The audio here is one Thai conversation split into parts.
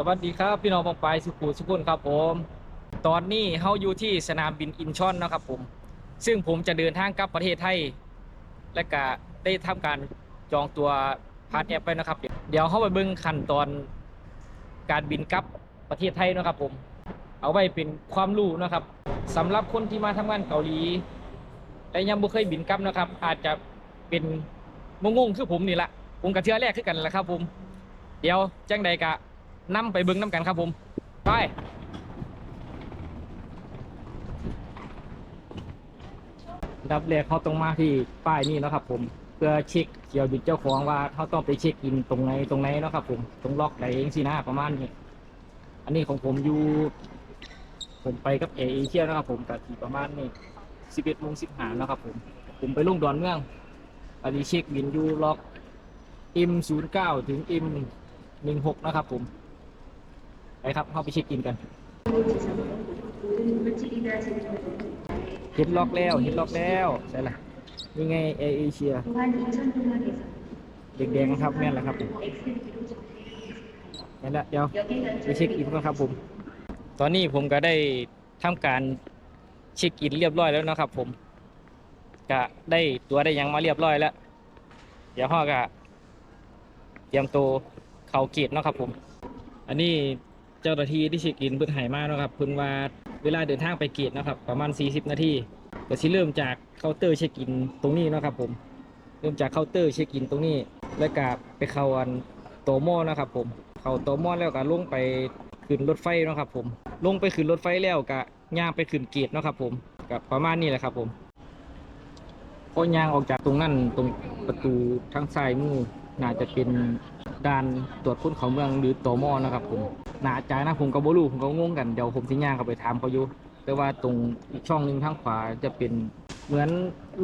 สวัสดีครับ พี่น้องปองไปสุขุสุขุนครับผม ตอนนี้เฮาอยู่ที่สนามบินอินชอนนะครับผม ซึ่งผมจะเดินทางกลับประเทศไทย และก็ได้ทำการจองตัวผ่านแอปไปนะครับ เดี๋ยวเฮาไปเบิ่งขั้นตอนการบินกลับประเทศไทยนะครับผม เอาไว้เป็นความรู้นะครับสำหรับคนที่มาทำงานเกาหลีและยังบ่เคยบินกลับนะครับ อาจจะเป็นงงๆคือผมนี่แหละผมกับเทือแรกคือกันแหละครับ ผม เดี๋ยวแจังใดกะ นํไปเบิ่งน้ำกันครับผมไปดับแรกเขาต้องมาที่ป้ายนี่นะครับ ผมเพื่อเช็คเกี่ยวกับเจ้าของว่าเขาต้องไปเช็คอินตรงไหนตรงไหนนะครับ ผมตรงล็อกไหนเองสินะประมาณนี้อันนี้ของผมอยู่ผมไปกับเอเชียนะครับ ผมกับที่ประมาณนี้สิบเอ็ดโมงสิบห้านะครับ ผม ผมไปลงดอนเมืองอันนี้เช็คบินอยู่ล็อก M 0 9 ถึง M 1 6 นะครับผม ครับเข้าไปเช็คอินกันเห็นล็อกแล้วเห็นล็อกแล้วใช่ละนี่ไงเอเอเชียแดงๆนะครับแม่นแล้วครับผมนั่นแหละเดี๋ยวไปเช็คอินก่อนครับผม ตอนนี้ผมก็ได้ทำการเช็คอินเรียบร้อยแล้วนะครับ ผมก็ได้ตัวได้ยังมาเรียบร้อยแล้ว เดี๋ยวพ่อก็เตรียมตัวเข้าเกตเนะครับผม อันนี้ เจ้าหน้าที่ที่เช็คอินเพิ่นให้มาเนาะครับเพิ่นว่าเวลาเดินทางไปเกตเนะครับ ประมาณ 40 นาทีก็สิเริ่มจากเคาน์เตอร์เช็คอินตรงนี้เนาะครับผมเริ่มจากเคาน์เตอร์เช็คอินตรงนี้ แล้วก็ไปเข้าอันโตโมนะครับผมเข้าโตโมแล้วก็ลงไปขึ้นรถไฟเนาะครับผมลงไปขึ้นรถไฟแล้วก็ย่างไปขึ้นเกตเนาะครับผมกับประมาณนี้แหละครับผมพอย่างออกจากตรงนั้นตรงประตูทางซ้ายมือน่าจะเป็นด่านตรวจคนเขาเมืองหรือตมนะครับผม น่าจะนะผมก็บ่รู้ผมก็งงกันเดี๋ยวผมสิย่างเขาไปถามเขาอยู่แต่ว่าตรงอีกช่องหนึ่งทางขวาจะเป็นเหมือน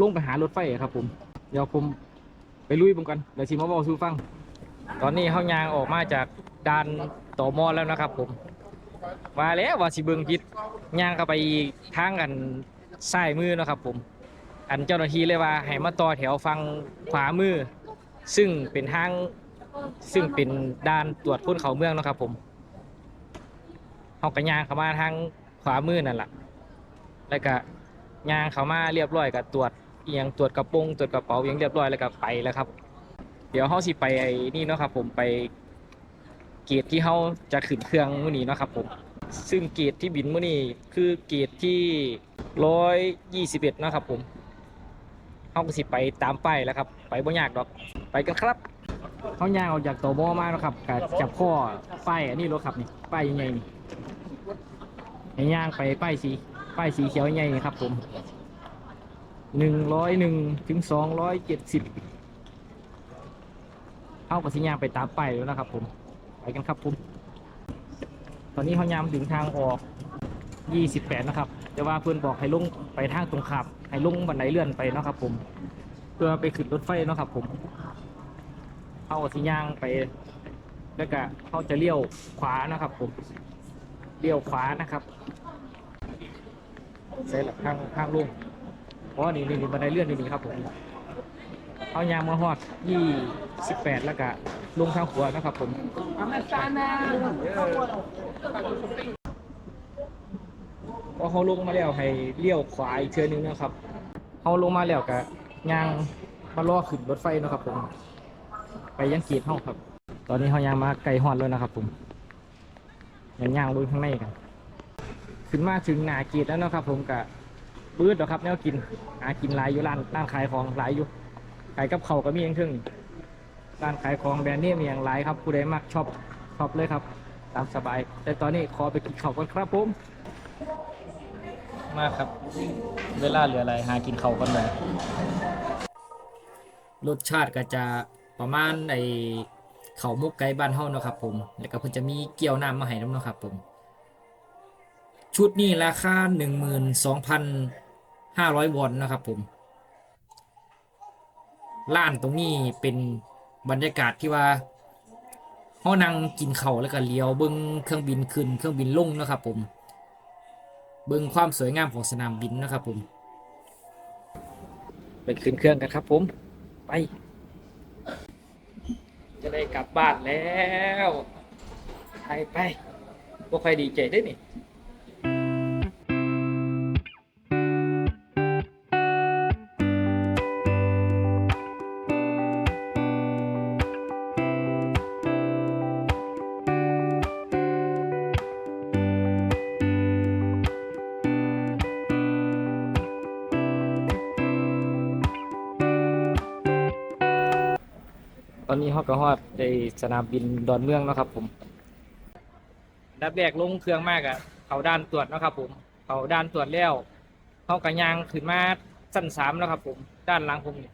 ลงไปหารถไฟครับ ผมเดี๋ยวผมไปลุยผมกันเดี๋ยวสิมาบอกสู่ฟัง ตอนนี้เขายางออกมาจากด่านต่อมอแล้วนะครับ ผมว่าแล้วว่าสิเบิงผิดย่างเข้าไปทางกันซ้ายมือนะครับ ผม อันเจ้าหน้าที่เลยว่าให้มาต่อแถวฟังขวามือ ซึ่งเป็นทางซึ่งเป็นด่านตรวจคนเขาเมืองนะครับผม เขาก็ย่างเข้ามาทางขวามือนั่นแหละแล้วก็ย่างเข้ามาเรียบร้อยก็ตรวจเอียงตรวจกระโปรงตรวจกระเป๋าเอียงเรียบร้อยแล้วก็ไปแล้วครับ เดี๋ยวเขาสิไปไอ้นี่เนาะครับ ผมไปเกตที่เขาจะขึ้นเครื่องมื้อนี้เนาะครับ ผม ซึ่งเกตที่บินมื้อนี้คือเกตที่ร้อยยี่สิบเอ็ดนาะครับ ผมเขาก็สิไปตามไปแล้วครับ ไปบ่ยากดอกไปกันครับเขาย่างออกจากโตโมมาแล้วครับกับจับข้อป้ายอันนี้รถครับนี่ป้ายยังไงนี่ ให้ย่างไปป้ายสีป้ายสีเขียวยังไงนี่ครับผมหนึ่งร้อยหนึ่งถึงสองร้อยเจ็ดสิบเขาก็สิย่างไปตามป้ายแล้วนะครับผมไปกันครับผมตอนนี้เขายามถึงทางออก28นะครับแต่ว่าเพื่อนบอกให้ลงไปทางตรงขับให้ลงบันไดเลื่อนไปเนาะครับผม เพื่อไปขึ้นรถไฟเนาะครับผมเข้าสิย่างไป แล้วก็เขาจะเลี้ยวขวานะครับผม เลี้ยวขวานะครับใส่หลักทางทางลงเพราะนี่นี่นี่บันไดเลื่อนนี่นี่ครับผมเขายางมาฮอด28แปดแล้วก็ลงทางขวานะครับผมพอเขาลงมาแล้วให้เลี้ยวขวาอีกเทือนึงนะครับเขาลงมาแล้วก็ยางมาล่อขึ้นรถไฟนะครับผม ไปยังเกีดห้องครับ ตอนนี้เขายางมาไกลฮอดแล้วนะครับผม ยังย่างลุยข้างในกัน ขึ้นมาถึงหนาเกีดแล้วเนาะครับผมกะบื้ดหรอกครับแนวกินหากินหลายอยู่ร้านร้านขายของหลายอยู่ขายกับเขาวก็มีอย่างเครื่องนี่ร้านขายของแบรนด์เนมอย่างหลายครับผู้ใดมักชอบชอบเลยครับ ตามสบาย แต่ตอนนี้ขอไปกินข้าวก่อนครับผมมากครับ เวลาเหลืออะไรหากินเขาวกันเลยรสชาติก็จะประมาณไอ เขามุกไก่บ้านเฮาเนาะครับผมแล้วก็เพิ่นจะมีเกี่ยวน้ำมาให้น้ำเนาะครับผมชุดนี้ราคา 12,500 วอนนะครับผมร้านตรงนี้เป็นบรรยากาศที่ว่าเฮานั่งกินเข้าแล้วก็เลี้ยวเบิ่งเครื่องบินขึ้นเครื่องบินลงนะครับผม เบิ่งความสวยงามของสนามบินนะครับผม ไปขึ้นเครื่องกันครับผม ไป จะได้กลับบ้านแล้วไปไปพวกใครดีใจได้นี่ อนนี้ฮอกกระฮอดในสนามบินดอนเมืองเนาะครับ ผมดับแรกลงเครื่องมากอะเขาด้านตรวจเนาะครับ ผมเขาด้านตรวจแล้วเขากระยางขึ้นมาสั้นสามนะครับ ผม ด้านหลังผมนี่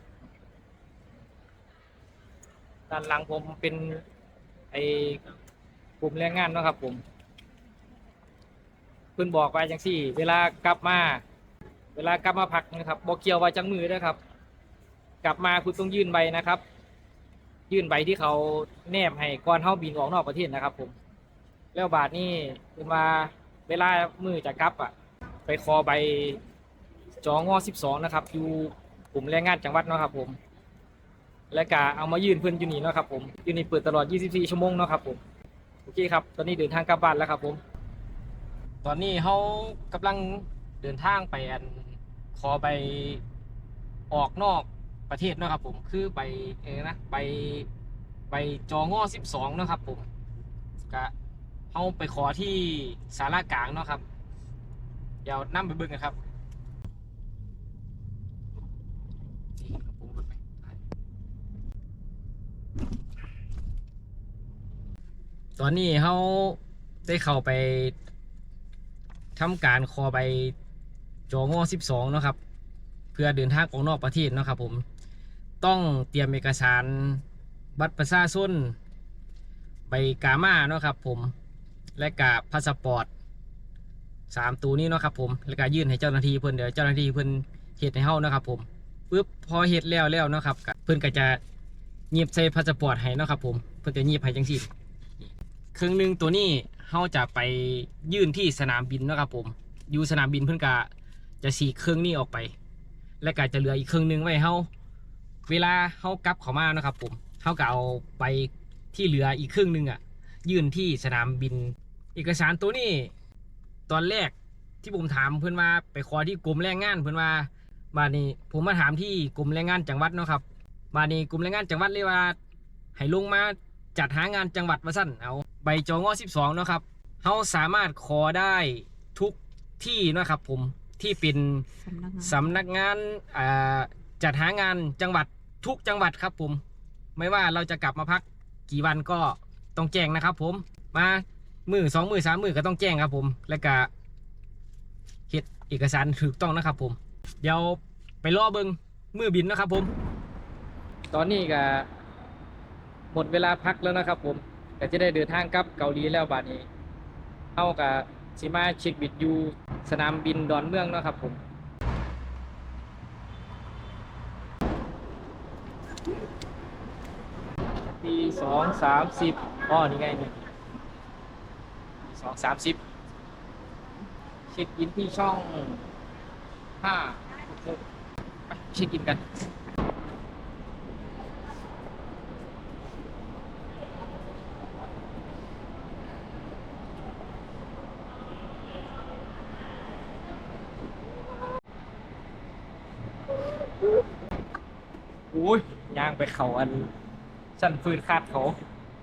ด้านหลังผมเป็นไอ้กลุ่มแรงงานเนาะครับ ผมเพิ่นบอกไว้จังสี่ เวลากลับมา เวลากลับมาพักนะครับบอกเกี่ยวไว้จังมือด้วยครับ กลับมาคุณต้องยื่นใบนะครับ ยื่นใบที่เขาแนบให้ก่อนเข้าบินออกนอกประเทศนะครับ ผม แล้วบาทนี่เป็นว่าเวลามือจะกลับอะ ไปขอใบจองอ12 นะครับ อยู่กลุ่มแรงงานจังหวัดเนาะครับ ผม และก็เอามายื่นเพื่อนยู่นี่เนาะครับผมยู่นี่เปิดตลอด 24 ชั่วโมงเนาะครับผมโอเคครับ ตอนนี้เดินทางกลับบ้านแล้วครับ ผม ตอนนี้เขากำลังเดินทางไปอันขอใบออกนอก ประเทศเนาะครับผมคือใบเอนะใบใบจองอสิบสองนาะครับผมก็เขาไปขอที่สารากลางเนาะครับเดี๋ยวนั่งไปเบิ่งกันครับนี่ครับตอนนี้เขาได้เข้าไปทำการขอใบจองอสิบสองนาะครับ เพื่อเดินทางออกนอกประเทศเนาะครับผม ต้องเตรียมเอกสารบัตรประชาชนใบกามาเนาะครับผมและกาพาสปอร์ตสามตัวนี้เนาะครับผมแล้วก็ยื่นให้เจ้าหน้าที่เพิ่อนเดี๋ยวเจ้าหน้าที่เพิ่อนเฮ็ดให้เฮานะครับผมปึ๊บพอเฮ็ดแล้วแล้วเนาะครับเพิ่อนก็จะหยิบใส่พาสปอร์ตให้เนาะครับผมเพิ่อนจะหยิบให้จังซี่ครึ่งหนึงตัวนี้เฮาจะไปยื่นที่สนามบินเนาะครับผมอยู่สนามบินเพิ่อนก็จะสีกเครื่องนี้ออกไป และก็จะเหลืออีกครึ่งหนึงไว้เฮา เวลาเขากลับเขามานะครับผมเขาก็เอาไปที่เหลืออีกครึ่งหนึ่งอะ ยื่นที่สนามบิน เอกสารตัวนี้ ตอนแรกที่ผมถามเพื่อนว่าไปขอที่กรมแรงงานเพื่อนว่ามานี่ผมมาถามที่กรมแรงงานจังหวัดเนาะครับมานี่กรมแรงงานจังหวัดเลยว่าให้ลงมาจัดหางานจังหวัดมาสั้นเอาใบจองอ12เนาะครับเขาสามารถขอได้ทุกที่นะครับผมที่เป็นสำนักงานสำนักงานจัดหางานจังหวัด ทุกจังหวัดครับผม ไม่ว่าเราจะกลับมาพักกี่วันก็ต้องแจ้งนะครับ ผมมามือสองมือสามมือก็ต้องแจ้งครับ ผม แล้วก็เฮ็ดเอกสารถูกต้องนะครับ ผม เดี๋ยวไปรอเบิงมือบินนะครับ ผม ตอนนี้ก็หมดเวลาพักแล้วนะครับ ผมก็จะได้เดินทางกลับเกาหลีแล้วบาดนี้เฮากับสิมาเช็คบิดอยู่สนามบินดอนเมืองนะครับผม ปีสองสามสิบอ๋อนี่ไงนี่ปีสองสามสิบเช็คอินที่ช่องห้าไปเช็คอินกัน โอ้ยย่าง ไปเขาอันสั้นฟืนคาดเขา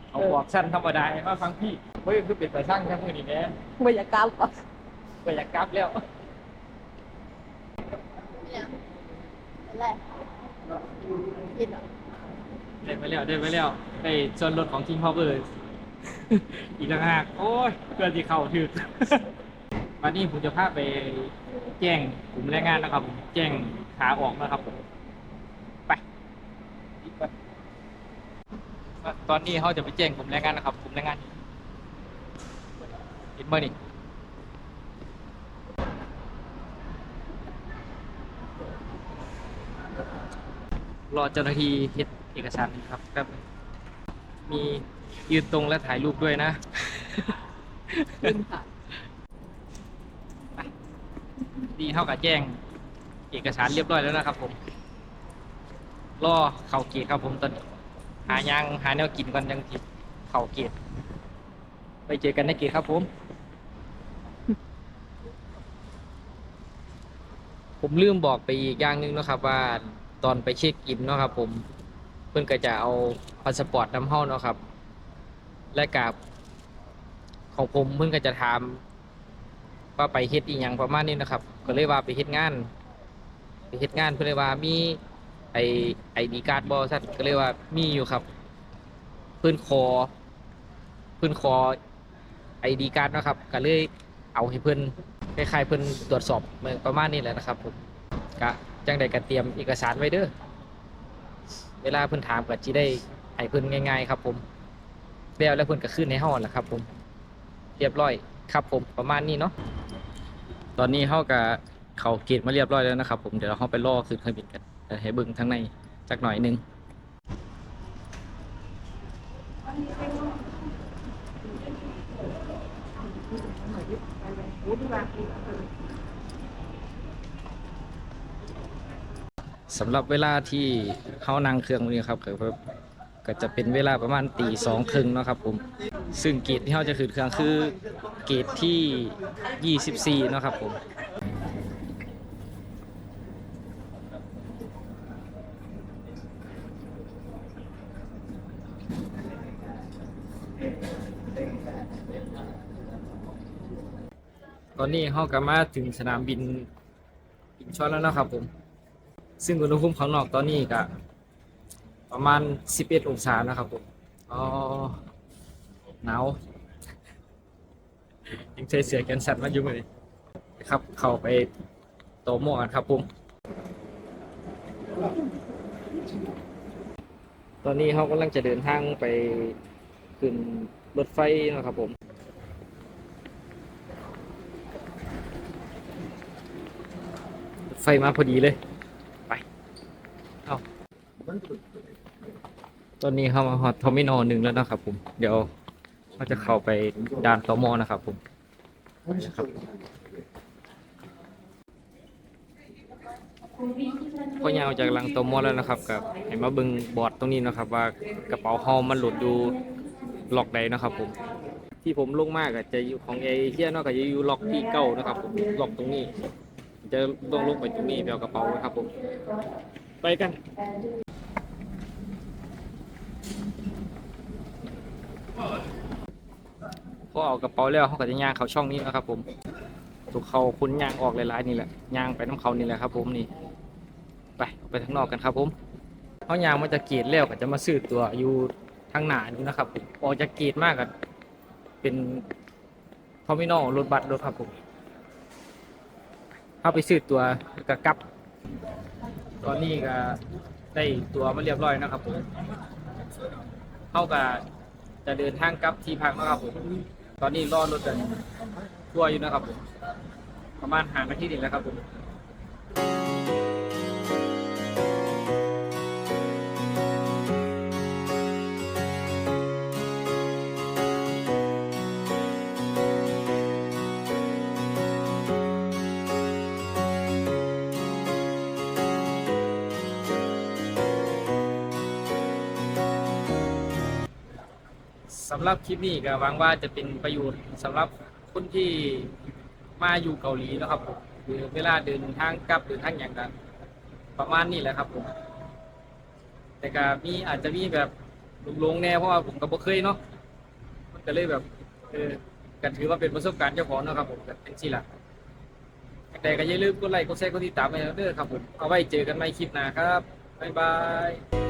เอาบอกสั้นธรรมดาให้มาฟังพี่เฮ้ยคือเป็นแต่ช่างแค่มือนี่แม่บรรยากาศเหรอก็อยากกลับแล้วแรกกินเหรอได้ไปแล้วได้ไปแล้วได้ส่วนลดของ King Power อีกต่างหากโอ้ยเพื่อนที่เข้าถึกวันนี้ผมจะพาไปแจ้งกลุ่มแรงงานนะครับผมแจ้งขาออกนะครับผมไปไป ตอนนี้เขาจะไปแจ้งกลุ่มแรงงานนะครับกลุ่มแรงงานเห็นไหมนี่รอเจ้าหน้าที่เฮ็ดเอกสารครับครับ มียืนตรงและถ่ายรูปด้วยนะกินค่ะดีเท่ากับแจ้ง เอกสารเรียบร้อยแล้วนะครับผม รอเข่าเกตครับผมตอนนี้หายางหาแนวกินกันยังจิบเข่าเกตไปเจอกันในเกตครับผม ผมลืมบอกไปอีกอย่างหนึงนะครับ ว่าตอนไปเช็คอินเนาะครับ ผมเพื่อนก็จะเอาพาสปอร์ตน้ำเข้าเนาะครับ และกับของผมเพื่อนก็จะถามว่าไปเฮ็ดอีหยังประมาณนี้นะครับ ก็เลยว่าไปเฮ็ดงาน ไปเฮ็ดงานเพื่อนเลยว่ามี ไอไอดีการ์ดบอสัตก็เลยกว่ามีอยู่ครับ พื่อนคอ พื่อนคอไอดีการ์ดนะครับก็เลยเอาให้เพื่อนคล้ายๆเพื่อนตรวจสอบเมือประมาณนี้แหละนะครับผมกะจังใดก็เตรียมเอกสารไว้เด้อเวลาเพื่อนถามก็จีได้ให้เพื่อนง่าย ๆ ครับ ผมแล้วแล้วเพื่อนก็ขึ้นในห้องแหละครับ ผมเรียบร้อยครับ ผมประมาณนี้เนาะตอนนี้เขากับเขาเกตมาเรียบร้อยแล้วนะครับ ผมเดี๋ยวเราเข้าไปล่อขึ้นเครื่องบินกัน เดี๋ยวให้เบิ่งทั้งในจักหน่อยหนึงสำหรับเวลาที่เขานั่งเครื่องนี้ครับก็แบบก็จะเป็นเวลาประมาณตีสองครึ่งนะครับผมซึ่งเกตที่เขาจะขึ้นเครื่องคือเกตที่ 24เนะครับผม อนนี้เขาก็มาถึงสนามบินอินชอนแล้วนะครับผม ซึ่งอุณหภูมิข้างนอกตอนนี้ก็ประมาณ 11 องศานะครับผมอ๋อหนาวยังใส่เสื้อแขนสั้นมาอยู่เลยครับ เข้าไปโตโมกันครับผม ตอนนี้เขากำลังจะเดินทางไปขึ้นรถไฟนะครับผม รถไฟมาพอดีเลย ไปเอาตอนนี้เข้ามาฮอตทอมินอหนึ่งแล้วนะครับผม เดี๋ยวเราจะเข้าไปด่านตมนะครับผมครับพอยาวจากหลังตมแล้วนะครับกับให้มาเบิ่งบอร์ดตรงนี้นะครับ ว่ากระเป๋าเฮามันหลุดอยู่ล็อกใดนะครับผม ที่ผมลงมากอะจะอยู่ของเอเชียเนาะก็จะอยู่ล็อกที่เก้านะครับผมล็อกตรงนี้ จะต้องลงไปตรงนี้ไปเอากระเป๋านะครับผม ไปกันพอเอากระเป๋าแล้วเขาก็จะย่างเขาช่องนี้นะครับ ผมถูกเขาคุณย่างออกหลายๆนี่แหละย่างไปน้ำเขานี่แหละครับ ผมนี่ ไปไปทางนอกกันครับ ผมเขาย่างมาจากเกตแล้วก็จะมาซื้อตัวอยู่ทางหน้านี่นะครับผมออกจากเกตมากกันเป็นทอมินอลรถบัสรถครับผม เข้าไปซื้อตัวกระกับ ตอนนี้ก็ได้ตัวมาเรียบร้อยนะครับผมเข้ากับจะเดินทางกลับที่พักนะครับผมตอนนี้รอรถกันทัวอยู่นะครับผมประมาณห่านที่นี่แล้วครับผมำหรับคลิปนี้ก็หวังว่าจะเป็นประโยชน์สำหรับคนที่มาอยู่เกาหลีนะครับผมคือเวลาเดินทางกลับเดินทางอย่างนั้นประมาณนี้แหละครับผมแต่ก็มีอาจจะมีแบบลงๆแน่เพราะว่าผมก็บ่เคยเนาะมันก็เลยแบบเออก็ถือว่าเป็นประสบการณ์เจ้าของนะครับผมก็เป็นสิละแต่ก็อย่าลืมกดไลค์กดแชร์กดติดตามไปเด้อครับผมเอาไว้เจอกันใหม่คลิปหน้าครับบ๊ายบาย